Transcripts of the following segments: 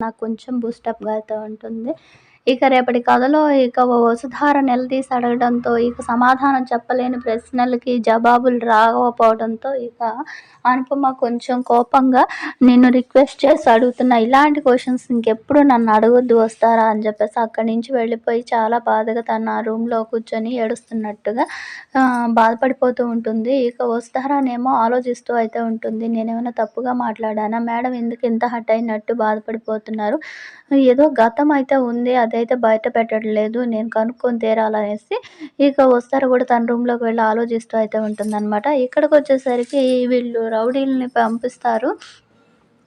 నాకు కొంచెం బూస్టప్‌గా అయితే ఉంటుంది. ఇక రేపటి కథలో ఇక వసుధార నిలదీసి అడగడంతో ఇక సమాధానం చెప్పలేని ప్రశ్నలకి జవాబులు రాకపోవడంతో ఇక అనుపమ కొంచెం కోపంగా నిన్ను రిక్వెస్ట్ చేసి అడుగుతున్నా ఇలాంటి క్వశ్చన్స్ ఇంకెప్పుడు నన్ను అడగొద్దు వస్తారా అని చెప్పేసి అక్కడి నుంచి వెళ్ళిపోయి చాలా బాధగా తన రూమ్‌లో కూర్చొని ఏడుస్తున్నట్టుగా బాధపడిపోతూ ఉంటుంది. ఇక వసుధారనేమో ఆలోచిస్తూ అయితే ఉంటుంది. నేనేమైనా తప్పుగా మాట్లాడానా? మేడం ఎందుకు ఇంత హర్ట్ అయినట్టు బాధపడిపోతున్నారు? ఏదో గతం అయితే ఉంది. అదైతే బయట పెట్టట్లేదు. నేను కనుక్కొని తీరాలనేసి ఇక వస్తారు కూడా తన రూమ్‌లోకి వెళ్ళి ఆలోచిస్తూ అయితే ఉంటుందన్నమాట ఇక్కడికి వచ్చేసరికి వీళ్ళు రౌడీలని పంపిస్తారు.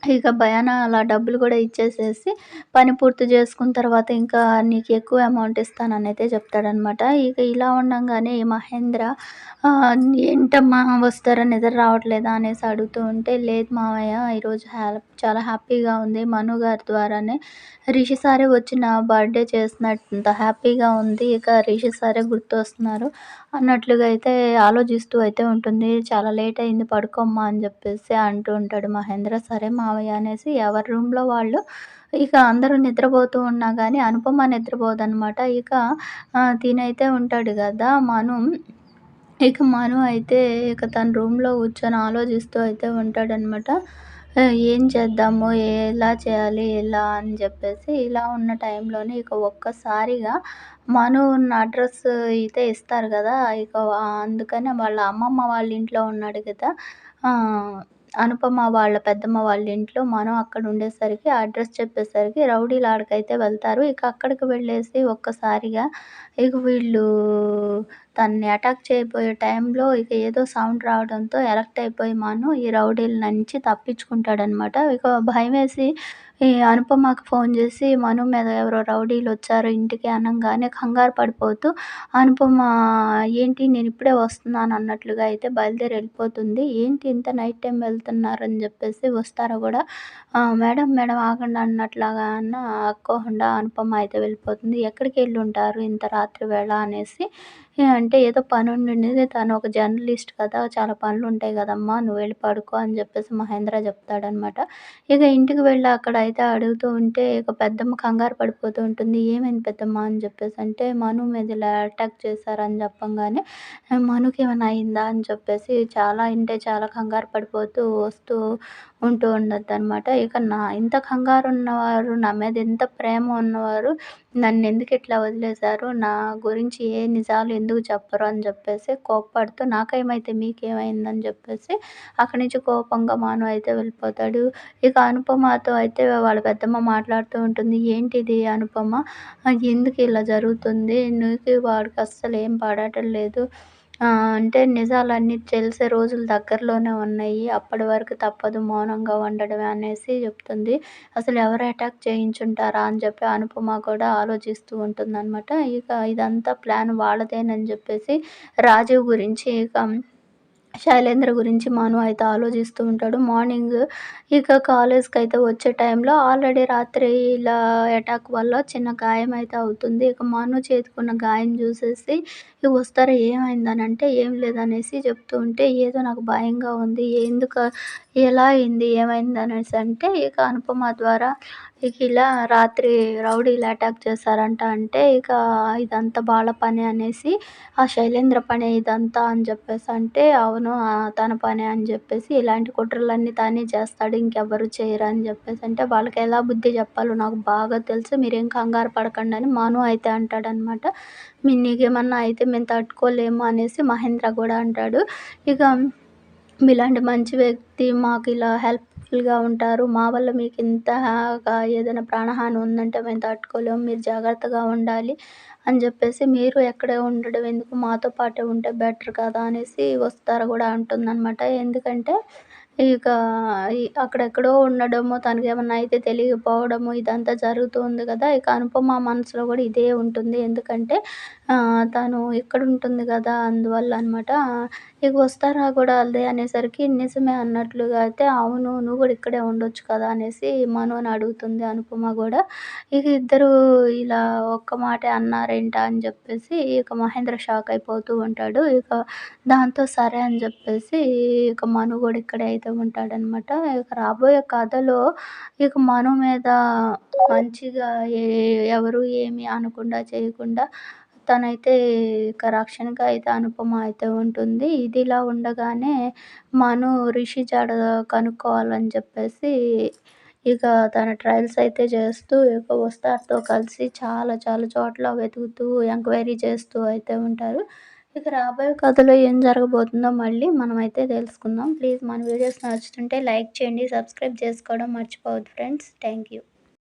ఇక భయాన అలా డబ్బులు కూడా ఇచ్చేసేసి పని పూర్తి చేసుకున్న తర్వాత ఇంకా నీకు ఎక్కువ అమౌంట్ ఇస్తాననైతే చెప్తాడనమాట. ఇక ఇలా ఉండంగానే ఈ మహేంద్ర ఏంటమ్మా వస్తారని నిద్ర రావట్లేదా అనేసి అడుగుతూ ఉంటే, లేదు మావయ్య ఈరోజు హ్యాప్ చాలా హ్యాపీగా ఉంది. మను గారి ద్వారానే రిషి సారే వచ్చిన బర్త్‌డే చేసినంత హ్యాపీగా ఉంది. ఇక రిషి సారే గుర్తొస్తున్నారు అన్నట్లుగా అయితే ఆలోచిస్తూ అయితే ఉంటుంది. చాలా లేట్ అయింది పడుకోమ్మా అని చెప్పేసి అంటూ ఉంటాడు మహేంద్ర. సరే మావయ్య అనేసి ఎవరి రూమ్‌లో వాళ్ళు ఇక అందరూ నిద్రపోతూ ఉన్నా కానీ అనుపమ నిద్రపోదనమాట. ఇక తినైతే ఉంటాడు కదా మను ఇక మను అయితే ఇక తన రూమ్‌లో కూర్చొని ఆలోచిస్తూ అయితే ఉంటాడనమాట. ఏం చేద్దాము? ఎలా చేయాలి? ఎలా అని చెప్పేసి ఇలా ఉన్న టైంలోనే ఇక ఒక్కసారిగా మను ఉన్న అడ్రస్ అయితే ఇస్తారు కదా ఇక అందుకనే వాళ్ళ అమ్మమ్మ వాళ్ళ ఇంట్లో ఉన్నాడు కదా అనుపమ వాళ్ళ పెద్దమ్మ వాళ్ళ ఇంట్లో మనం అక్కడ ఉండేసరికి అడ్రస్ చెప్పేసరికి రౌడీలు ఆడికైతే వెళ్తారు. ఇక అక్కడికి వెళ్ళేసి ఒక్కసారిగా ఇక వీళ్ళు తనని అటాక్ చేయబోయే టైంలో ఇక ఏదో సౌండ్ రావడంతో ఎలక్ట్ అయిపోయి మాను ఈ రౌడీల నుంచి తప్పించుకుంటాడనమాట. ఇక భయమేసి ఈ అనుపమకు ఫోన్ చేసి మను మీద ఎవరో రౌడీలు వచ్చారు ఇంటికి అనగానే కంగారు పడిపోతూ అనుపమ ఏంటి నేను ఇప్పుడే వస్తున్నాను అన్నట్లుగా అయితే బయలుదేరి వెళ్ళిపోతుంది. ఏంటి ఇంత నైట్ టైం వెళ్తున్నారని చెప్పేసి వస్తారో కూడా మేడం మేడం ఆగండి అన్నట్లాగా అన్నా ఆక్కోకుండా అనుపమ అయితే వెళ్ళిపోతుంది. ఎక్కడికి వెళ్ళి ఉంటారు ఇంత రాత్రి వేళ అనేసి అంటే ఏదో పని ఉండింది. తను ఒక జర్నలిస్ట్ కదా! చాలా పనులు ఉంటాయి కదమ్మా! నువ్వు వెళ్ళి పడుకో అని చెప్పేసి మహేంద్ర చెప్తాడనమాట. ఇక ఇంటికి వెళ్ళి అక్కడ అయితే అడుగుతూ ఉంటే ఇక పెద్దమ్మ కంగారు పడిపోతూ ఉంటుంది. ఏమైంది పెద్దమ్మ అని చెప్పేసి అంటే మను మీద ఇలా అటాక్ చేశారని చెప్పంగానే మనుకి ఏమైనా అయిందా అని చెప్పేసి చాలా అంటే చాలా కంగారు పడిపోతూ వస్తూ ఉంటూ ఉండద్దనమాట. ఇక నా ఇంత కంగారు ఉన్నవారు, నా మీద ఎంత ప్రేమ ఉన్నవారు నన్ను ఎందుకు ఇట్లా వదిలేశారు? నా గురించి ఏ నిజాలు ఎందుకు చెప్పరు? అని చెప్పేసి కోప్పడుతూ నాకేమైతే మీకేమైందని చెప్పేసి అక్కడి నుంచి కోపంగా మాను అయితే వెళ్ళిపోతాడు. ఇక అనుపమతో అయితే వాళ్ళ పెద్దమ్మ మాట్లాడుతూ ఉంటుంది. ఏంటిది అనుపమ? ఎందుకు ఇలా జరుగుతుంది? నీకు వాడికి అస్సలు ఏం పడటం లేదు. అంటే నిజాలన్నీ తెలిసే రోజులు దగ్గరలోనే ఉన్నాయి. అప్పటి వరకు తప్పదు మౌనంగా ఉండడమే అనేసి చెప్తుంది. అసలు ఎవరు అటాక్ చేయించుంటారా? అని చెప్పి అనుపమ కూడా ఆలోచిస్తూ ఉంటుందనమాట. ఇక ఇదంతా ప్లాన్ వాళ్ళదేనని చెప్పేసి రాజీవ్ గురించి ఇక శైలేంద్ర గురించి మను అయితే ఆలోచిస్తూ ఉంటాడు. మార్నింగ్ ఇక కాలేజ్కి అయితే వచ్చే టైంలో ఆల్రెడీ రాత్రి ఇలా అటాక్ వల్ల చిన్న గాయం అయితే అవుతుంది. ఇక మను చేతికున్న గాయం చూసేసి ఇక వసుధార ఏమైందనంటే ఏం లేదనేసి చెప్తూ ఉంటే ఏదో నాకు భయంగా ఉంది. ఎందుకు ఎలా అయింది? ఏమైంది అనేసి అంటే ఇక అనుపమ ద్వారా ఇక ఇలా రాత్రి రౌడీలు అటాక్ చేశారంట అంటే ఇక ఇదంతా బాల పని అనేసి ఆ శైలేంద్ర పని ఇదంతా అని చెప్పేసి అంటే అవును తన పని అని చెప్పేసి ఇలాంటి కుట్రలన్నీ తనే చేస్తాడు. ఇంకెవ్వరు చేయరు అని చెప్పేసి అంటే వాళ్ళకి ఎలా బుద్ధి చెప్పాలో నాకు బాగా తెలుసు. మీరేం కంగారు పడకండి అని మను అయితే అంటాడనమాట. మీ నీకేమన్నా అయితే మేము తట్టుకోలేము అనేసి మహేంద్ర కూడా అంటాడు. ఇక మీలాంటి మంచి వ్యక్తి మాకు ఇలా హెల్ప్ హెల్ప్‌ఫుల్‌గా ఉంటారు. మా వల్ల మీకు ఇంతగా ఏదైనా ప్రాణహాని ఉందంటే మేము తట్టుకోలేము. మీరు జాగ్రత్తగా ఉండాలి అని చెప్పేసి మీరు ఎక్కడే ఉండడం ఎందుకు మాతో పాటే ఉంటే బెటర్ కదా! అనేసి వస్తారు కూడా అంటుందన్నమాట ఎందుకంటే ఇక అక్కడెక్కడో ఉండడము, తనకి ఏమన్నా అయితే తెలియకపోవడము ఇదంతా జరుగుతూ ఉంది కదా! ఇక అనుపమ మనసులో కూడా ఇదే ఉంటుంది. ఎందుకంటే తను ఇక్కడ ఉంటుంది కదా! అందువల్ల అనమాట. ఇక వస్తారా కూడా అదే అనేసరికి నిజమే అన్నట్లుగా అయితే అవును నువ్వు కూడా ఇక్కడే ఉండొచ్చు కదా అనేసి మనోని అడుగుతుంది అనుపమ కూడా. ఇక ఇద్దరు ఇలా ఒక్క మాటే అన్నారేంటా అని చెప్పేసి ఇక మహేంద్ర షాక్ అయిపోతూ ఉంటాడు. ఇక దాంతో సరే అని చెప్పేసి ఇక మను కూడా ఇక్కడే అయితే ఉంటాడనమాట ఇక రాబోయే కథలో ఇక మను మీద మంచిగా ఎవరు ఏమి అనకుండా చేయకుండా తనైతే ఇక అయితే అనుపమ అయితే ఉంటుంది. ఇదిలా ఉండగానే మను రిషి జాడ కనుక్కోవాలని చెప్పేసి ఇక తన ట్రయల్స్ అయితే చేస్తూ ఇక వస్తారుతో కలిసి చాలా చాలా చోట్ల వెతుకుతూ ఎంక్వైరీ చేస్తూ అయితే ఉంటారు. ఇక రాబోయే కథలో ఏం జరగబోతుందో మళ్ళీ మనమైతే తెలుసుకుందాం. ప్లీజ్ మన వీడియోస్ నచ్చుతుంటే లైక్ చేయండి సబ్స్క్రైబ్ చేసుకోవడం మర్చిపోవద్దు ఫ్రెండ్స్. Thank you.